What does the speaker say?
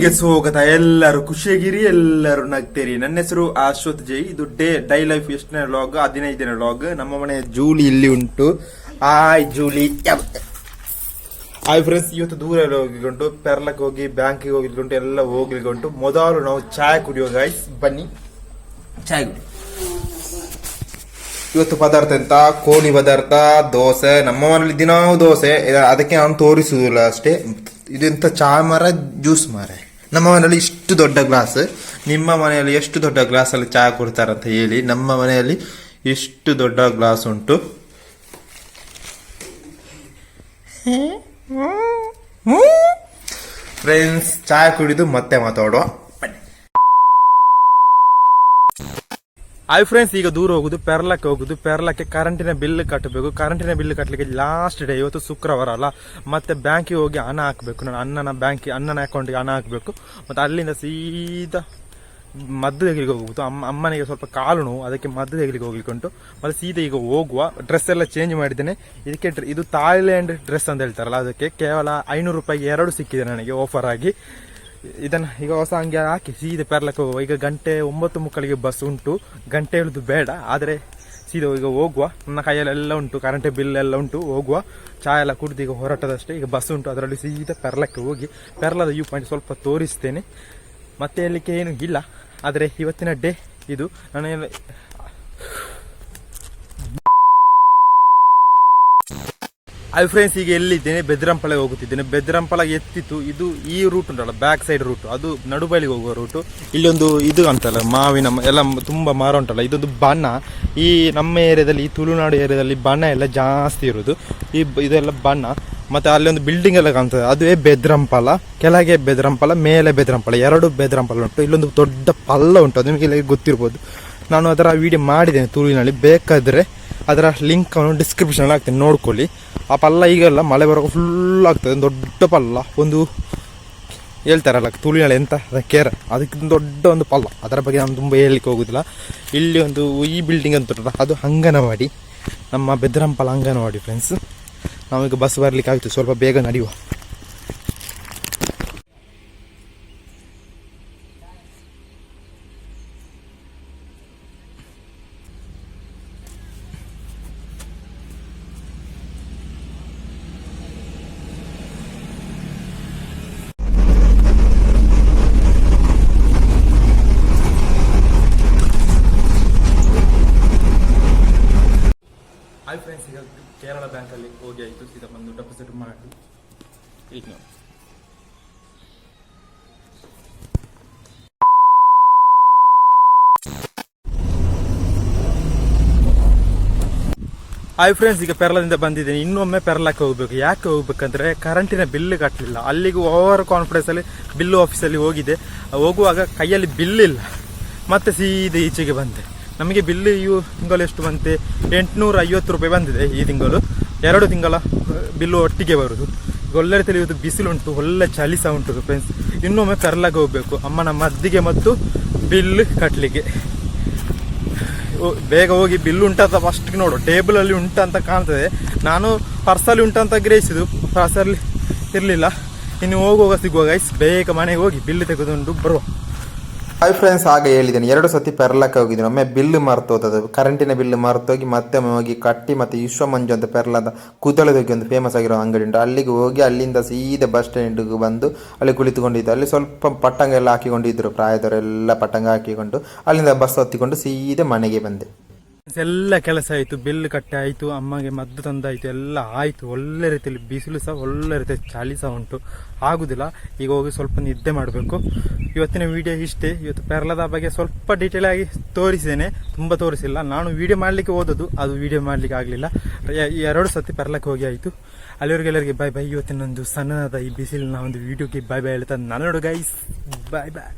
ಗೆ ಸ್ವಾಗತ ಎಲ್ಲರೂ ಖುಷಿಯಾಗಿರಿ, ಎಲ್ಲರೂ ನಗ್ತೀರಿ. ನನ್ನ ಹೆಸರು ಅಶ್ವಥ್ ಜೈ. ಇದು ಡೇ, ಡೈ ಲೈಫ್ ಎಷ್ಟನೇ ಲಾಗ್ ಹದಿನೈದನೇ ಲಾಗ್ ನಮ್ಮ ಮನೆ ಜೂಲಿ ಇಲ್ಲಿ ಉಂಟು. ಆಯ್ ಜೂಲಿ. ಹಾಯ್ ಫ್ರೆಂಡ್ಸ್ ಇವತ್ತು ದೂರ ಹೋಗ್ಲಿಕ್ಕೆ ಹೋಗಿಕೊಂಡು ಪೆರ್ಲಕ್ಕೆ ಹೋಗಿ, ಬ್ಯಾಂಕಿಗೆ ಹೋಗಿಕೊಂಡು ಎಲ್ಲ ಹೋಗ್ಲಿಕೊಂಡು ಮೊದಲು ನಾವು ಚಾಯ್ ಕುಡಿಯೋ ಗಾಯ್ಸ್ ಬನ್ನಿ. ಚಾಯ್ ಕುಡಿ. ಇವತ್ತು ಪದಾರ್ಥ ಎಂತ? ಕೋಳಿ ಪದಾರ್ಥ, ದೋಸೆ. ನಮ್ಮ ಮನೇಲಿ ದಿನ ದೋಸೆ. ಅದಕ್ಕೆ ನಾನು ತೋರಿಸುವುದಿಲ್ಲ ಅಷ್ಟೇ. ಇದೆಂತ ಚಾ ಮರ, ಜ್ಯೂಸ್ ಮರ. ನಮ್ಮ ಮನೆಯಲ್ಲಿ ಇಷ್ಟು ದೊಡ್ಡ ಗ್ಲಾಸ್ ನಿಮ್ಮ ಮನೆಯಲ್ಲಿ ಎಷ್ಟು ದೊಡ್ಡ ಗ್ಲಾಸಲ್ಲಿ ಚಹಾ ಅಂತ ಹೇಳಿ ನಮ್ಮ ಮನೆಯಲ್ಲಿ ಇಷ್ಟು ದೊಡ್ಡ ಗ್ಲಾಸ್ ಉಂಟು? ಫ್ರೆಂಡ್ಸ್ ಚಹಾ ಕುಡಿದು ಮತ್ತೆ ಮಾತಾಡುವ. ಹಾಯ್ ಫ್ರೆಂಡ್ಸ್ ಈಗ ದೂರ ಹೋಗುದು, ಪೆರ್ಲಕ್ಕೆ ಹೋಗುದು, ಪೆರ್ಲಕ್ಕೆ ಕರೆಂಟಿನ ಬಿಲ್ ಕಟ್ಟಬೇಕು ಕರೆಂಟಿನ ಬಿಲ್ ಕಟ್ಟಲಿಕ್ಕೆ ಲಾಸ್ಟ್ ಡೇ ಇವತ್ತು ಶುಕ್ರವಾರ ಅಲ್ಲ. ಮತ್ತೆ ಬ್ಯಾಂಕಿಗೆ ಹೋಗಿ ಹಣ ಹಾಕಬೇಕು. ನಾನು ಅಣ್ಣನ ಬ್ಯಾಂಕಿಗೆ ಅಣ್ಣನ ಅಕೌಂಟಿಗೆ ಹಣ ಹಾಕಬೇಕು. ಮತ್ತೆ ಅಲ್ಲಿಂದ ಸೀದಾ ಮದ್ದು ತೆಗಲಿಕ್ಕೆ ಹೋಗ್ಬೋದು ಅಮ್ಮ, ಅಮ್ಮನಿಗೆ ಸ್ವಲ್ಪ ಕಾಲು ನೋವು, ಅದಕ್ಕೆ ಮದ್ದು ತೆಗಲಿಕ್ಕೆ ಹೋಗ್ಲಿಕ್ಕೆ ಉಂಟು. ಮತ್ತೆ ಸೀದಾ ಈಗ ಹೋಗುವ. ಡ್ರೆಸ್ ಎಲ್ಲ ಚೇಂಜ್ ಮಾಡಿದ್ದೇನೆ. ಇದಕ್ಕೆ ಇದು ಥಾಯ್ಲ್ಯಾಂಡ್ ಡ್ರೆಸ್ ಅಂತ ಹೇಳ್ತಾರಲ್ಲ, ಅದಕ್ಕೆ ಕೇವಲ ಐನೂರು ರೂಪಾಯಿಗೆ ಎರಡು ಸಿಕ್ಕಿದೆ ನನಗೆ ಆಫರ್ ಆಗಿ. ಇದನ್ನ ಈಗ ಹೊಸ ಹಂಗೆ ಹಾಕಿ, ಸೀದಾ ಪೆರ್ಲಕ್ಕೆ ಹೋಗುವ. ಈಗ ಗಂಟೆ ಒಂಬತ್ತು ಮುಕ್ಕಳಿಗೆ ಬಸ್ ಉಂಟು. ಗಂಟೆ ಹೇಳುದು ಬೇಡ, ಆದರೆ ಸೀದಾ ಈಗ ಹೋಗುವ. ನನ್ನ ಕೈಯಲ್ಲೆಲ್ಲ ಉಂಟು ಕರೆಂಟ್ ಬಿಲ್ ಎಲ್ಲ ಉಂಟು, ಹೋಗುವ. ಚಾ ಎಲ್ಲ ಕುಡಿದು ಈಗ ಹೊರಟದಷ್ಟೇ, ಈಗ ಬಸ್ ಉಂಟು. ಅದರಲ್ಲಿ ಸೀದಾ ಪೆರ್ಲಕ್ಕೆ ಹೋಗಿ, ಪೆರ್ಲದ ವ್ಯೂ ಪಾಯಿಂಟ್ ಸ್ವಲ್ಪ ತೋರಿಸ್ತೇನೆ. ಮತ್ತೆ ಹೇಳಲಿಕ್ಕೆ ಏನು ಇಲ್ಲ. ಆದರೆ ಇವತ್ತಿನ ಡೇ ಇದು. ನಾನು ಹಾಯ್ ಫ್ರೆಂಡ್ಸ್ ಈಗ ಎಲ್ಲಿದ್ದೇನೆ? ಬೆದ್ರಂಪಳ ಹೋಗುತ್ತಿದ್ದೇನೆ. ಬೆದ್ರಂಪಳ ಎತ್ತಿತ್ತು. ಇದು ಈ ರೂಟ್ ಉಂಟಲ್ಲ ಬ್ಯಾಕ್ ಸೈಡ್ ರೂಟ್ ಅದು ನಡುಬೈಲಿಗೆ ಹೋಗುವ ರೂಟು ಇಲ್ಲೊಂದು ಇದು ಅಂತಲ್ಲ, ಮಾವಿನ ಎಲ್ಲ ತುಂಬ ಮರ ಉಂಟಲ್ಲ, ಇದೊಂದು ಬಣ್ಣ. ಈ ನಮ್ಮ ಏರಿಯಾದಲ್ಲಿ, ಈ ತುಳುನಾಡು ಏರಿಯಾದಲ್ಲಿ ಬಣ್ಣ ಎಲ್ಲ ಜಾಸ್ತಿ ಇರೋದು. ಈ ಇದೆಲ್ಲ ಬಣ್ಣ. ಮತ್ತೆ ಅಲ್ಲಿ ಒಂದು ಬಿಲ್ಡಿಂಗ್ ಎಲ್ಲ ಕಾಣ್ತದೆ. ಅದುವೇ ಬೆದ್ರಂಪಲ. ಕೆಳಗೆ ಬೆದ್ರಂಪಲ, ಮೇಲೆ ಬೆದ್ರಂಪಲ, ಎರಡು ಬೆದ್ರಂಪಲ ಉಂಟು. ಇಲ್ಲೊಂದು ದೊಡ್ಡ ಪಲ್ಲ ಉಂಟು. ಅದು ನಿಮಗೆ ಗೊತ್ತಿರ್ಬೋದು. ನಾನು ಅದರ ವಿಡಿಯೋ ಮಾಡಿದ್ದೇನೆ ತುಳುವಿನಲ್ಲಿ. ಬೇಕಾದರೆ ಅದರ ಲಿಂಕ್ ಅವನು ಡಿಸ್ಕ್ರಿಪ್ಷನ್ ಹಾಕ್ತೀನಿ, ನೋಡ್ಕೊಳ್ಳಿ. ಆ ಪಲ್ಲ ಈಗೆಲ್ಲ ಮಳೆ ಬರೋಕೆ ಫುಲ್ ಆಗ್ತದೆ ದೊಡ್ಡ ಪಲ್ಲ, ಒಂದು ಹೇಳ್ತಾರಲ್ಲ, ತುಳಿನಾಳೆ ಎಂತ ಕೇರ. ಅದಕ್ಕಿಂತ ದೊಡ್ಡ ಒಂದು ಪಲ್ಲ. ಅದರ ಬಗ್ಗೆ ನಾನು ತುಂಬ ಹೇಳಲಿಕ್ಕೆ ಹೋಗೋದಿಲ್ಲ. ಇಲ್ಲಿ ಒಂದು ಈ ಬಿಲ್ಡಿಂಗ್ ಅಂತ ಅದು ಅಂಗನವಾಡಿ. ನಮ್ಮ ಬೆದರಂಪಲ ಅಂಗನವಾಡಿ ಫ್ರೆಂಡ್ಸ್ ನಾವೀಗ ಬಸ್ ಬರಲಿಕ್ಕೆ ಆಗ್ತದೆ, ಸ್ವಲ್ಪ ಬೇಗ ನಡೆಯುವ ಹಾಯ್ ಫ್ರೆಂಡ್ಸ್ ಈಗ ಕೇರಳ ಬ್ಯಾಂಕಲ್ಲಿ ಹೋಗಿ ಆಯಿತು ಸೀದಾ ಬಂದು ಡೆಪಾಸಿಟ್ ಮಾಡಿ ಈಗ ನೋಡಿ ಹಾಯ್ ಫ್ರೆಂಡ್ಸ್ ಈಗ ಪೆರ್ಲದಿಂದ ಬಂದಿದ್ದೀನಿ. ಇನ್ನೊಮ್ಮೆ ಪೆರ್ಲಕ್ಕೆ ಹೋಗ್ಬೇಕು. ಯಾಕೆ ಹೋಗ್ಬೇಕಂದ್ರೆ ಕರೆಂಟಿನ ಬಿಲ್ ಕಟ್ಟಲಿಲ್ಲ ಅಲ್ಲಿಗೂ ಓವರ್ ಕಾನ್ಫಿಡೆನ್ಸ್ ಅಲ್ಲಿ ಬಿಲ್ಲು ಆಫೀಸಲ್ಲಿ ಹೋಗಿದೆ. ಹೋಗುವಾಗ ಕೈಯಲ್ಲಿ ಬಿಲ್ ಇಲ್ಲ. ಮತ್ತೆ ಸೀದಾ ಈಚೆಗೆ ಬಂದೆ. ನಮಗೆ ಬಿಲ್ ಈ ತಿಂಗಳು ಎಷ್ಟು ಬಂತೆ? ಎಂಟುನೂರ ಐವತ್ತು ರೂಪಾಯಿ ಬಂದಿದೆ ಈ ತಿಂಗಳು. ಎರಡು ತಿಂಗಳ ಬಿಲ್ಲು ಒಟ್ಟಿಗೆ ಈಗ ಒಳ್ಳೆ ರೀತಿಯಲ್ಲಿ ಇವತ್ತು ಬಿಸಿಲುಂಟು, ಒಳ್ಳೆ ಚಳಿ ಸಹ ಉಂಟು ಫ್ರೆಂಡ್ಸ್ ಇನ್ನೊಮ್ಮೆ ಕರ್ಲಾಗ ಹೋಗ್ಬೇಕು. ಅಮ್ಮನ ಮದ್ದಿಗೆ ಮತ್ತು ಬಿಲ್ ಕಟ್ಟಲಿಕ್ಕೆ ಬೇಗ ಹೋಗಿ ಬಿಲ್ ಉಂಟಂತ ಫಸ್ಟ್ ನೋಡು. ಟೇಬಲ್ ಅಲ್ಲಿ ಉಂಟಂತ ಕಾಣ್ತದೆ. ನಾನು ಪರ್ಸಲ್ಲಿ ಉಂಟಂತ ಗ್ರಹಿಸಿದ್ದು. ಪರ್ಸಲ್ಲಿ ಇರಲಿಲ್ಲ. ಇನ್ನು ಹೋಗುವಾಗ ಸಿಗುವಾಗ ಐಸ್ ಬೇಗ ಮನೆಗೆ ಹೋಗಿ ಬಿಲ್ ತೆಗೆದುಕೊಂಡು ಬರುವ. ಹಾಯ್ ಫ್ರೆಂಡ್ಸ್ ಆಗ ಹೇಳಿದ್ದೇನೆ. ಎರಡು ಸತಿ ಪೆರ್ಲಕ್ಕೆ ಹೋಗಿದ್ದೀನಿ. ಒಮ್ಮೆ ಬಿಲ್ ಹೋದದ್ದು ಕರೆಂಟಿನ ಬಿಲ್ ಹೋಗಿ ಮತ್ತೆ ಹೋಗಿ ಕಟ್ಟಿ ಮತ್ತು ವಿಶ್ವ ಮಂಜು ಅಂತ ಪೆರ್ಲದ ಕೂದಲದೋಗಿ ಒಂದು ಫೇಮಸ್ ಆಗಿರೋ ಅಂಗಡಿ ಉಂಟು ಅಲ್ಲಿಗೆ ಹೋಗಿ ಅಲ್ಲಿಂದ ಸೀದಾ ಬಸ್ ಸ್ಟ್ಯಾಂಡಿಗೆ ಬಂದು ಅಲ್ಲಿ ಕುಳಿತುಕೊಂಡಿದ್ದು. ಅಲ್ಲಿ ಸ್ವಲ್ಪ ಪಟ್ಟಂಗ ಎಲ್ಲ ಹಾಕಿಕೊಂಡಿದ್ದರು ಪ್ರಾಯದವರೆಲ್ಲ ಪಟ್ಟಂಗ ಹಾಕಿಕೊಂಡು ಅಲ್ಲಿಂದ ಬಸ್ ಹತ್ತಿಕೊಂಡು ಸೀದಾ ಮನೆಗೆ ಬಂದೆ. ಎಲ್ಲ ಕೆಲಸ ಆಯಿತು ಬಿಲ್ ಕಟ್ಟೆ ಆಯಿತು, ಅಮ್ಮಗೆ ಮದ್ದು ತಂದಾಯಿತು, ಎಲ್ಲ ಆಯಿತು. ಒಳ್ಳೆ ರೀತಿಯಲ್ಲಿ ಬಿಸಿಲು ಸಹ ಒಳ್ಳೆ ರೀತಿಯಲ್ಲಿ ಚಳಿ ಸಹ ಉಂಟು. ಆಗುದಿಲ್ಲ. ಈಗ ಹೋಗಿ ಸ್ವಲ್ಪ ನಿದ್ದೆ ಮಾಡಬೇಕು. ಇವತ್ತಿನ ವಿಡಿಯೋ ಇಷ್ಟೇ. ಇವತ್ತು ಪೆರ್ಲದ ಬಗ್ಗೆ ಸ್ವಲ್ಪ ಡೀಟೇಲ್ ಆಗಿ ತೋರಿಸಿದ್ದೇನೆ. ತುಂಬ ತೋರಿಸಿಲ್ಲ. ನಾನು ವಿಡಿಯೋ ಮಾಡಲಿಕ್ಕೆ ಓದೋದು ಅದು ವಿಡಿಯೋ ಮಾಡಲಿಕ್ಕೆ ಆಗಲಿಲ್ಲ. ಎರಡು ಸತಿ ಪೆರ್ಲಕ್ಕೆ ಹೋಗಿ ಆಯಿತು. ಅಲ್ಲಿವರೆಗೆಲ್ಲರಿಗೆ ಬಾಯ್ ಬಾಯ್ ಇವತ್ತಿನ ಒಂದು ಸಣ್ಣದಾದ ಈ ಬಿಸಿಲಿನ ಒಂದು ವಿಡಿಯೋಗೆ ಬಾಯ್ ಬಾಯ್ ಹೇಳ್ತಾ ನಾನು ಗೈಸ್ ಬಾಯ್ ಬಾಯ್